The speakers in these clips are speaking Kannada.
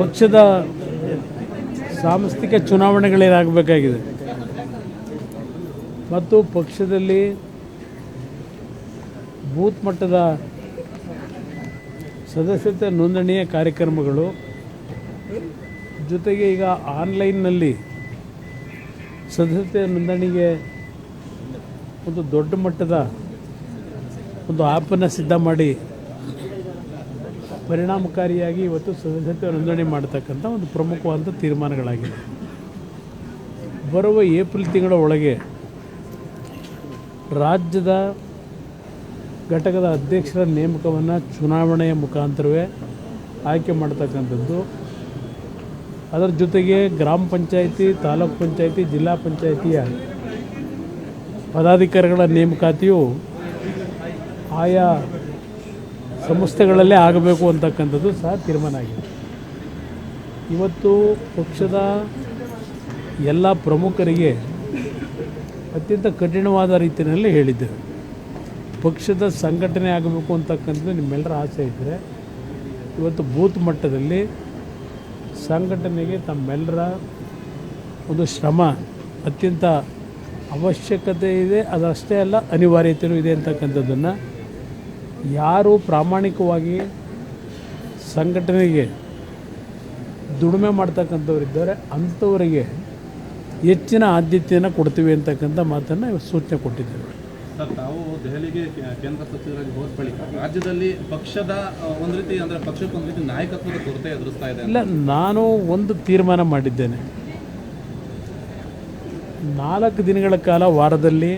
ಪಕ್ಷದ ಸಾಂಸ್ಥಿಕ ಚುನಾವಣೆಗಳೇನಾಗಬೇಕಾಗಿದೆ ಮತ್ತು ಪಕ್ಷದಲ್ಲಿ ಬೂತ್ ಮಟ್ಟದ ಸದಸ್ಯತೆ ನೋಂದಣಿಯ ಕಾರ್ಯಕ್ರಮಗಳು, ಜೊತೆಗೆ ಈಗ ಆನ್ಲೈನ್ನಲ್ಲಿ ಸದಸ್ಯತೆ ನೋಂದಣಿಗೆ ಒಂದು ದೊಡ್ಡ ಮಟ್ಟದ ಒಂದು ಆ್ಯಪನ್ನು ಸಿದ್ಧ ಮಾಡಿ ಪರಿಣಾಮಕಾರಿಯಾಗಿ ಇವತ್ತು ಸದಸ್ಯತೆ ನೋಂದಣಿ ಮಾಡ್ತಕ್ಕಂಥ ಒಂದು ಪ್ರಮುಖವಾದಂಥ ತೀರ್ಮಾನಗಳಾಗಿವೆ. ಬರುವ ಏಪ್ರಿಲ್ ತಿಂಗಳ ಒಳಗೆ ರಾಜ್ಯದ ಘಟಕದ ಅಧ್ಯಕ್ಷರ ನೇಮಕವನ್ನು ಚುನಾವಣೆಯ ಮುಖಾಂತರವೇ ಆಯ್ಕೆ ಮಾಡ್ತಕ್ಕಂಥದ್ದು. ಅದರ ಜೊತೆಗೆ ಗ್ರಾಮ ಪಂಚಾಯಿತಿ, ತಾಲೂಕ್ ಪಂಚಾಯಿತಿ, ಜಿಲ್ಲಾ ಪಂಚಾಯಿತಿಯ ಪದಾಧಿಕಾರಿಗಳ ನೇಮಕಾತಿಯು ಆಯಾ ಸಂಸ್ಥೆಗಳಲ್ಲೇ ಆಗಬೇಕು ಅಂತಕ್ಕಂಥದ್ದು ಸಹ ತೀರ್ಮಾನ ಆಗಿದೆ. ಇವತ್ತು ಪಕ್ಷದ ಎಲ್ಲ ಪ್ರಮುಖರಿಗೆ ಅತ್ಯಂತ ಕಠಿಣವಾದ ರೀತಿಯಲ್ಲಿ ಹೇಳಿದ್ದೇವೆ. ಪಕ್ಷದ ಸಂಘಟನೆ ಆಗಬೇಕು ಅಂತಕ್ಕಂಥದ್ದು ನಿಮ್ಮೆಲ್ಲರ ಆಸೆ ಇದ್ದರೆ ಇವತ್ತು ಬೂತ್ ಮಟ್ಟದಲ್ಲಿ ಸಂಘಟನೆಗೆ ತಮ್ಮೆಲ್ಲರ ಒಂದು ಶ್ರಮ ಅತ್ಯಂತ ಅವಶ್ಯಕತೆ ಇದೆ. ಅದಷ್ಟೇ ಅಲ್ಲ, ಅನಿವಾರ್ಯತೆಯೂ ಇದೆ ಅಂತಕ್ಕಂಥದ್ದನ್ನು ಯಾರು ಪ್ರಾಮಾಣಿಕವಾಗಿ ಸಂಘಟನೆಗೆ ದುಡಿಮೆ ಮಾಡ್ತಕ್ಕಂಥವ್ರಿದ್ದಾರೆ ಅಂಥವರಿಗೆ ಹೆಚ್ಚಿನ ಆದ್ಯತೆಯನ್ನು ಕೊಡ್ತೀವಿ ಅಂತಕ್ಕಂಥ ಮಾತನ್ನು ಸೂಚನೆ ಕೊಟ್ಟಿದ್ದೇವೆ ಸರ್ ತಾವು ದೆಹಲಿಗೆ ಕೇಂದ್ರ ಸಚಿವರಾಗಿ ಹೋದ ಬಳಿಕ ರಾಜ್ಯದಲ್ಲಿ ಪಕ್ಷದ ಒಂದು ರೀತಿ ಅಂದರೆ ಪಕ್ಷಕ್ಕೆ ಒಂದು ರೀತಿ ನಾಯಕತ್ವದ ಕೊರತೆ ಎದುರಿಸ್ತಾ ಇದೆ ಇಲ್ಲ ನಾನು ಒಂದು ತೀರ್ಮಾನ ಮಾಡಿದ್ದೇನೆ. ನಾಲ್ಕು ದಿನಗಳ ಕಾಲ ವಾರದಲ್ಲಿ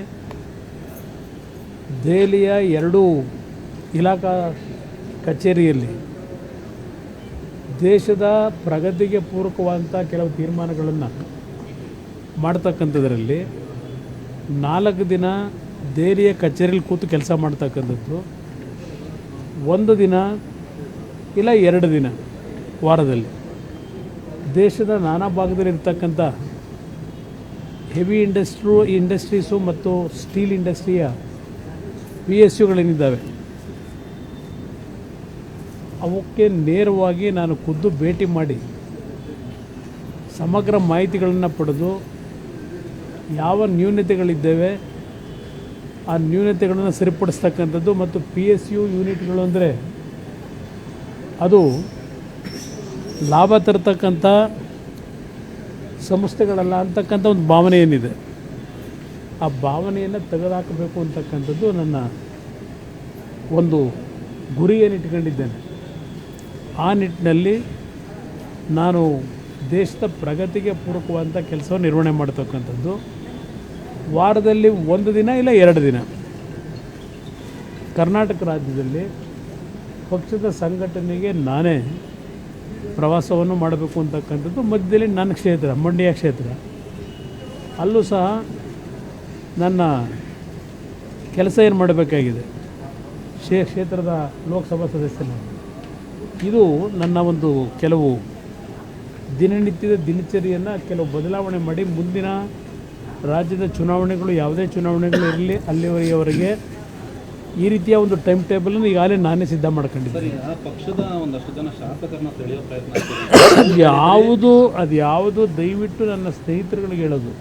ದೆಹಲಿಯ ಎರಡು ಇಲಾಖಾ ಕಚೇರಿಯಲ್ಲಿ ದೇಶದ ಪ್ರಗತಿಗೆ ಪೂರಕವಾದಂಥ ಕೆಲವು ತೀರ್ಮಾನಗಳನ್ನು ಮಾಡ್ತಕ್ಕಂಥದ್ರಲ್ಲಿ ನಾಲ್ಕು ದಿನ ದೇರಿಯ ಕಚೇರಿಯಲ್ಲಿ ಕೂತು ಕೆಲಸ ಮಾಡ್ತಕ್ಕಂಥದ್ದು, ಒಂದು ದಿನ ಇಲ್ಲ ಎರಡು ದಿನ ವಾರದಲ್ಲಿ. ದೇಶದ ನಾನಾ ಭಾಗದಲ್ಲಿ ಇರ್ತಕ್ಕಂಥ ಹೆವಿ ಇಂಡಸ್ಟ್ರೂ, ಇಂಡಸ್ಟ್ರೀಸು ಮತ್ತು ಸ್ಟೀಲ್ ಇಂಡಸ್ಟ್ರಿಯ ಪಿ ಎಸ್ ಯುಗಳೇನಿದ್ದಾವೆ ಅವಕ್ಕೆ ನೇರವಾಗಿ ನಾನು ಖುದ್ದು ಭೇಟಿ ಮಾಡಿ ಸಮಗ್ರ ಮಾಹಿತಿಗಳನ್ನು ಪಡೆದು ಯಾವ ನ್ಯೂನತೆಗಳಿದ್ದೇವೆ, ಆ ನ್ಯೂನತೆಗಳನ್ನು ಸರಿಪಡಿಸ್ತಕ್ಕಂಥದ್ದು ಮತ್ತು ಪಿ ಎಸ್ ಯು ಯೂನಿಟ್ಗಳು ಅಂದರೆ ಅದು ಲಾಭ ತರತಕ್ಕಂಥ ಸಂಸ್ಥೆಗಳಲ್ಲ ಅಂತಕ್ಕಂಥ ಒಂದು ಭಾವನೆ ಏನಿದೆ ಆ ಭಾವನೆಯನ್ನು ತೆಗೆದುಹಾಕಬೇಕು ಅಂತಕ್ಕಂಥದ್ದು ನನ್ನ ಒಂದು ಗುರಿಯನ್ನು ಇಟ್ಕೊಂಡಿದ್ದೇನೆ ಆ ನಿಟ್ಟಿನಲ್ಲಿ ನಾನು ದೇಶದ ಪ್ರಗತಿಗೆ ಪೂರಕವಾದಂಥ ಕೆಲಸವನ್ನು ನಿರ್ವಹಣೆ ಮಾಡ್ತಕ್ಕಂಥದ್ದು. ವಾರದಲ್ಲಿ ಒಂದು ದಿನ ಇಲ್ಲ, ಎರಡು ದಿನ. ಕರ್ನಾಟಕ ರಾಜ್ಯದಲ್ಲಿ ಪಕ್ಷದ ಸಂಘಟನೆಗೆ ನಾನೇ ಪ್ರವಾಸವನ್ನು ಮಾಡಬೇಕು ಅಂತಕ್ಕಂಥದ್ದು ಮಧ್ಯದಲ್ಲಿ ನನ್ನ ಕ್ಷೇತ್ರ, ಮಂಡ್ಯ ಕ್ಷೇತ್ರ. ಅಲ್ಲೂ ಸಹ ನನ್ನ ಕೆಲಸ ಏನು ಮಾಡಬೇಕಾಗಿದೆ? ಕ್ಷೇ ಕ್ಷೇತ್ರದ ಲೋಕಸಭಾ ಸದಸ್ಯನಾಗಿ. ಇದು ನನ್ನ ಒಂದು ಕೆಲವು ದಿನನಿತ್ಯದ ದಿನಚರಿಯನ್ನು ಕೆಲವು ಬದಲಾವಣೆ ಮಾಡಿ ಮುಂದಿನ ರಾಜ್ಯದ ಚುನಾವಣೆಗಳು ಯಾವುದೇ ಚುನಾವಣೆಗಳು ಇರಲಿ ಅಲ್ಲಿವರೆಗೆ ಈ ರೀತಿಯ ಒಂದು ಟೈಮ್ ಟೇಬಲನ್ನು ಈಗಾಗಲೇ ನಾನೇ ಸಿದ್ಧ ಮಾಡ್ಕೊಂಡಿದ್ದೀನಿ. ಪಕ್ಷದ ಒಂದಷ್ಟು ಜನ ಶಾಸಕರನ್ನ ತಿಳಿಯೋ ಪ್ರಯತ್ನ ಯಾವುದು ಅದು ಯಾವುದು ದಯವಿಟ್ಟು ನನ್ನ ಸ್ನೇಹಿತರುಗಳಿಗೆ ಹೇಳೋದು.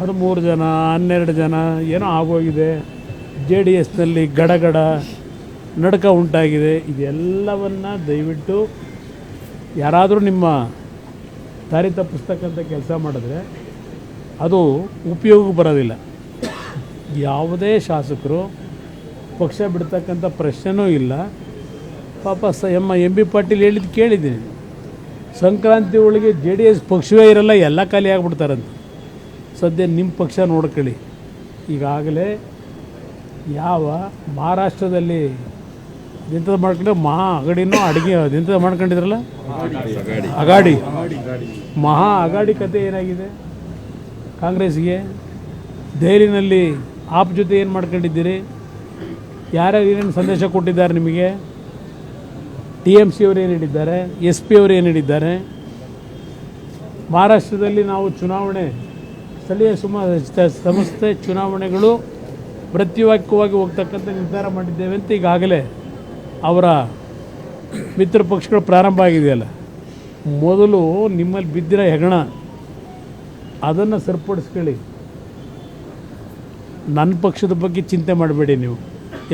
ಹದಿಮೂರು ಜನ ಹನ್ನೆರಡು ಜನ ಏನೋ ಆಗೋಗಿದೆ. ಜೆ ಡಿ ಎಸ್ನಲ್ಲಿ ಗಡಗಡ ನಡಕ ಉಂಟಾಗಿದೆ. ಇದೆಲ್ಲವನ್ನು ದಯವಿಟ್ಟು ಯಾರಾದರೂ ನಿಮ್ಮ ದಾರಿ ತಪ್ಪಿಸ್ತಕ್ಕಂಥ ಕೆಲಸ ಮಾಡಿದ್ರೆ ಅದು ಉಪಯೋಗಕ್ಕೆ ಬರೋದಿಲ್ಲ. ಯಾವುದೇ ಶಾಸಕರು ಪಕ್ಷ ಬಿಡ್ತಕ್ಕಂಥ ಪ್ರಶ್ನೆನೂ ಇಲ್ಲ. ಪಾಪ ಸ, ಎಮ್ಮ ಎಂ ಬಿ ಪಾಟೀಲ್ ಹೇಳಿದ್ದು ಕೇಳಿದ್ದೀನಿ. ಸಂಕ್ರಾಂತಿ ಒಳಗೆ ಜೆ ಡಿ ಎಸ್ ಪಕ್ಷವೇ ಇರಲ್ಲ, ಎಲ್ಲ ಖಾಲಿ ಆಗ್ಬಿಡ್ತಾರಂತ. ಸದ್ಯ ನಿಮ್ಮ ಪಕ್ಷ ನೋಡ್ಕೊಳ್ಳಿ. ಈಗಾಗಲೇ ಯಾವ ಮಹಾರಾಷ್ಟ್ರದಲ್ಲಿ ಎಂಥದ್ದು ಮಾಡ್ಕೊಂಡು ಮಹಾ ಅಗಡಿನೂ ಅಡುಗೆ ದಿಂತದ ಮಾಡ್ಕೊಂಡಿದ್ರಲ್ಲ? ಅಗಾಡಿ. ಮಹಾ ಅಗಾಡಿ ಕತೆ ಏನಾಗಿದೆ? ಕಾಂಗ್ರೆಸ್ಗೆ ದೆಹಲಿನಲ್ಲಿ ಆಪ್ ಜೊತೆ ಏನು ಮಾಡ್ಕೊಂಡಿದ್ದೀರಿ? ಯಾರ್ಯಾರು ಏನೇನು ಸಂದೇಶ ಕೊಟ್ಟಿದ್ದಾರೆ ನಿಮಗೆ? ಟಿ ಎಂ ಸಿ ಅವರು ಏನು ಹೇಳಿದ್ದಾರೆ? ಎಸ್ ಪಿ ಅವರು ಏನು ಹೇಳಿದ್ದಾರೆ? ಮಹಾರಾಷ್ಟ್ರದಲ್ಲಿ ನಾವು ಚುನಾವಣೆ, ಸ್ಥಳೀಯ ಸುಮ ಸಂಸ್ಥೆ ಚುನಾವಣೆಗಳು ಪ್ರತಿವಾಕ್ಯವಾಗಿ ಹೋಗ್ತಕ್ಕಂಥ ನಿರ್ಧಾರ ಮಾಡಿದ್ದೇವೆ ಅಂತ ಈಗಾಗಲೇ ಅವರ ಮಿತ್ರ ಪಕ್ಷಗಳು ಪ್ರಾರಂಭ ಆಗಿದೆಯಲ್ಲ? ಮೊದಲು ನಿಮ್ಮಲ್ಲಿ ಬಿದ್ದಿರೋ ಹೆಗಣ, ಅದನ್ನು ಸರಿಪಡಿಸ್ಕೊಳ್ಳಿ. ನನ್ನ ಪಕ್ಷದ ಬಗ್ಗೆ ಚಿಂತೆ ಮಾಡಬೇಡಿ ನೀವು,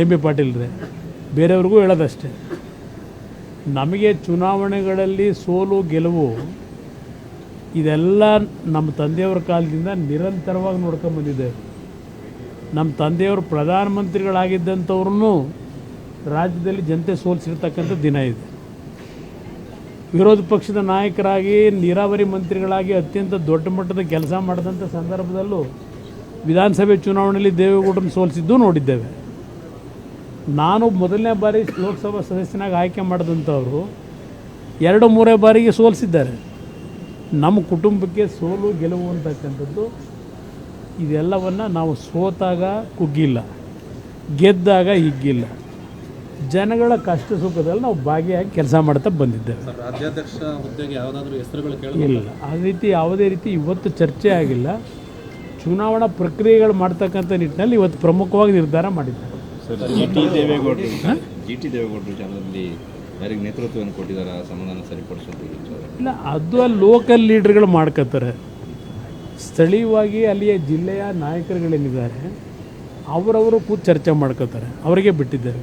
ಎಂ ಬಿ ಪಾಟೀಲ್ರೆ ಬೇರೆಯವ್ರಿಗೂ ಹೇಳೋದಷ್ಟೇ. ನಮಗೆ ಚುನಾವಣೆಗಳಲ್ಲಿ ಸೋಲು, ಗೆಲುವು, ಇದೆಲ್ಲ ನಮ್ಮ ತಂದೆಯವರ ಕಾಲದಿಂದ ನಿರಂತರವಾಗಿ ನೋಡ್ಕೊಂಬಂದಿದ್ದೇವೆ ನಮ್ಮ ತಂದೆಯವರು ಪ್ರಧಾನಮಂತ್ರಿಗಳಾಗಿದ್ದಂಥವ್ರನ್ನೂ ರಾಜ್ಯದಲ್ಲಿ ಜನತೆ ಸೋಲಿಸಿರ್ತಕ್ಕಂಥ ದಿನ ಇದೆ. ವಿರೋಧ ಪಕ್ಷದ ನಾಯಕರಾಗಿ, ನೀರಾವರಿ ಮಂತ್ರಿಗಳಾಗಿ ಅತ್ಯಂತ ದೊಡ್ಡ ಮಟ್ಟದ ಕೆಲಸ ಮಾಡಿದಂಥ ಸಂದರ್ಭದಲ್ಲೂ ವಿಧಾನಸಭೆ ಚುನಾವಣೆಯಲ್ಲಿ ದೇವೇಗೌಡರನ್ನು ಸೋಲಿಸಿದ್ದು ನೋಡಿದ್ದೇವೆ. ನಾನು ಮೊದಲನೇ ಬಾರಿ ಲೋಕಸಭಾ ಸದಸ್ಯನಾಗಿ ಆಯ್ಕೆ ಮಾಡಿದಂಥವರು ಎರಡು ಮೂರೇ ಬಾರಿಗೆ ಸೋಲಿಸಿದ್ದಾರೆ. ನಮ್ಮ ಕುಟುಂಬಕ್ಕೆ ಸೋಲು, ಗೆಲುವು ಅಂತಕ್ಕಂಥದ್ದು ಇದೆಲ್ಲವನ್ನು ನಾವು ಸೋತಾಗ ಕುಗ್ಗಿಲ್ಲ, ಗೆದ್ದಾಗ ಹಿಗ್ಗಿಲ್ಲ. ಜನಗಳ ಕಷ್ಟ ಸುಖದಲ್ಲಿ ನಾವು ಭಾಗಿಯಾಗಿ ಕೆಲಸ ಮಾಡ್ತಾ ಬಂದಿದ್ದೇವೆ. ಸರ್ ರಾಜ್ಯಾಧ್ಯಕ್ಷ ಹುದ್ದೆಗೆ ಯಾವುದಾದ್ರೂ ಹೆಸರುಗಳು ಇಲ್ಲ ಆ ರೀತಿ ಯಾವುದೇ ರೀತಿ ಇವತ್ತು ಚರ್ಚೆ ಆಗಿಲ್ಲ. ಚುನಾವಣಾ ಪ್ರಕ್ರಿಯೆಗಳು ಮಾಡ್ತಕ್ಕಂಥ ನಿಟ್ಟಿನಲ್ಲಿ ಇವತ್ತು ಪ್ರಮುಖವಾಗಿ ನಿರ್ಧಾರ ಮಾಡಿದ್ದಾರೆ. ಸರ್ ಜಿ ಟಿ ದೇವೇಗೌಡರು ಜಿ ಟಿ ದೇವೇಗೌಡರು ಜಾಗದಲ್ಲಿ ಯಾರಿಗೆ ನೇತೃತ್ವವನ್ನು ಕೊಟ್ಟಿದ್ದಾರೆ ಆ ಸರಿಪಡಿಸೋದು ಇಲ್ಲ ಅದು ಅಲ್ಲಿ ಲೋಕಲ್ ಲೀಡರ್ಗಳು ಮಾಡ್ಕೋತಾರೆ ಸ್ಥಳೀಯವಾಗಿ ಅಲ್ಲಿಯ ಜಿಲ್ಲೆಯ ನಾಯಕರುಗಳೇನಿದ್ದಾರೆ ಅವರವರು ಕೂತು ಚರ್ಚೆ ಮಾಡ್ಕೋತಾರೆ ಅವರಿಗೆ ಬಿಟ್ಟಿದ್ದೇವೆ